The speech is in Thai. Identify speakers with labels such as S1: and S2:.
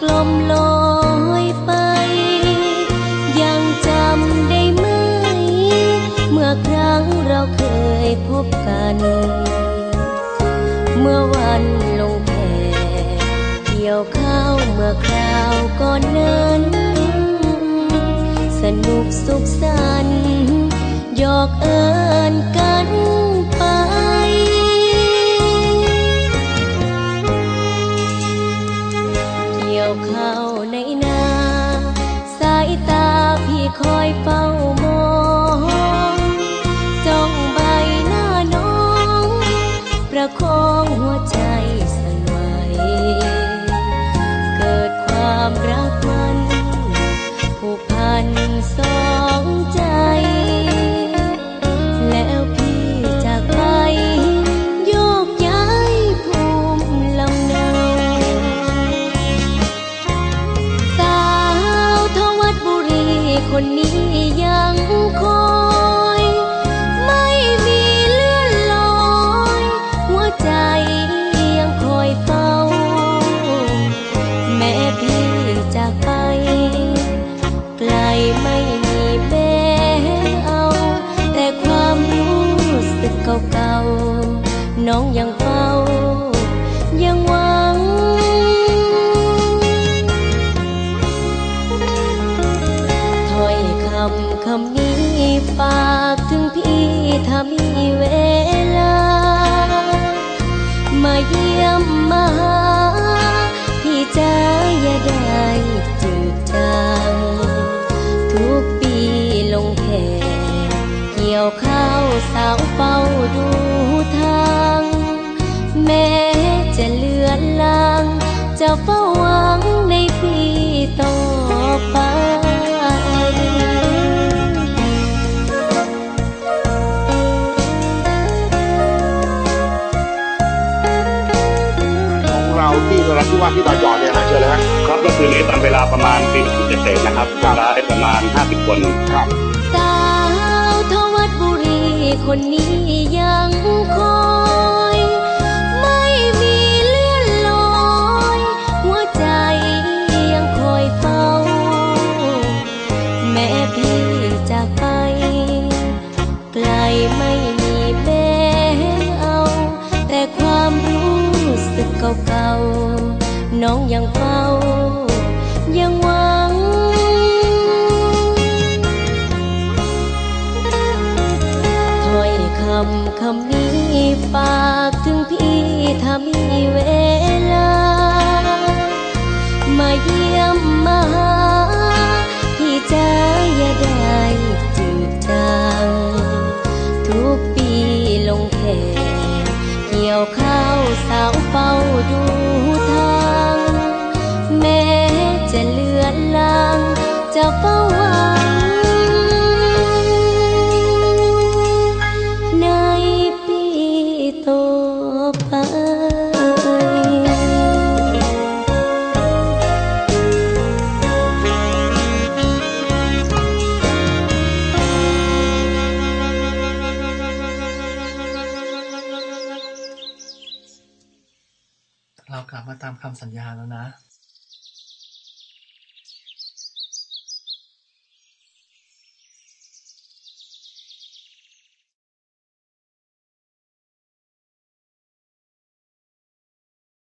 S1: กลมลอยไป ยังจำได้ไหม เมื่อครั้งเราเคยพบกัน เมื่อวันลงแขกเกี่ยวข้าวเมื่อคราวก่อนนั้น สนุกสุขสันต์หยอกเอิน ความรักมันผูกพันสองใจ แล้วพี่จากไปโยกย้ายภูมิลำเนาสาวทวัดบุรีคนนี้ำคำนี้ฝากถึงพี่ถ้ามีเวลา มาเยี่ยมมาหาพี่จะอย่าได้จืดจางทุกปีลงแขกเกี่ยวข้าวสาวเฝ้าดูทางแม้จะเลือนลาง จะเฝ้าหวังในพี่ต่อไป
S2: ที่นราธิวาสที่ต่อจอดเนี่ยนะเชิญเลยฮะ
S3: ครับก็คือในตอนเวลาประมาณปีจุดเศษๆนะครับเวลาได้ประมาณ50คน
S2: ครับ
S1: สาวทวัดบุรีคนนี้ยังคอยไม่มีเลื่อนลอยหัวใจยังคอยเฝ้า แม่พี่ เก่าๆ น้องยังเฝ้า ยังหวัง ถ้อยคำคำนี้ฝากถึงพี่ถ้ามีเวลามา
S4: เรากลับมาตามคำสัญญาแล้วนะ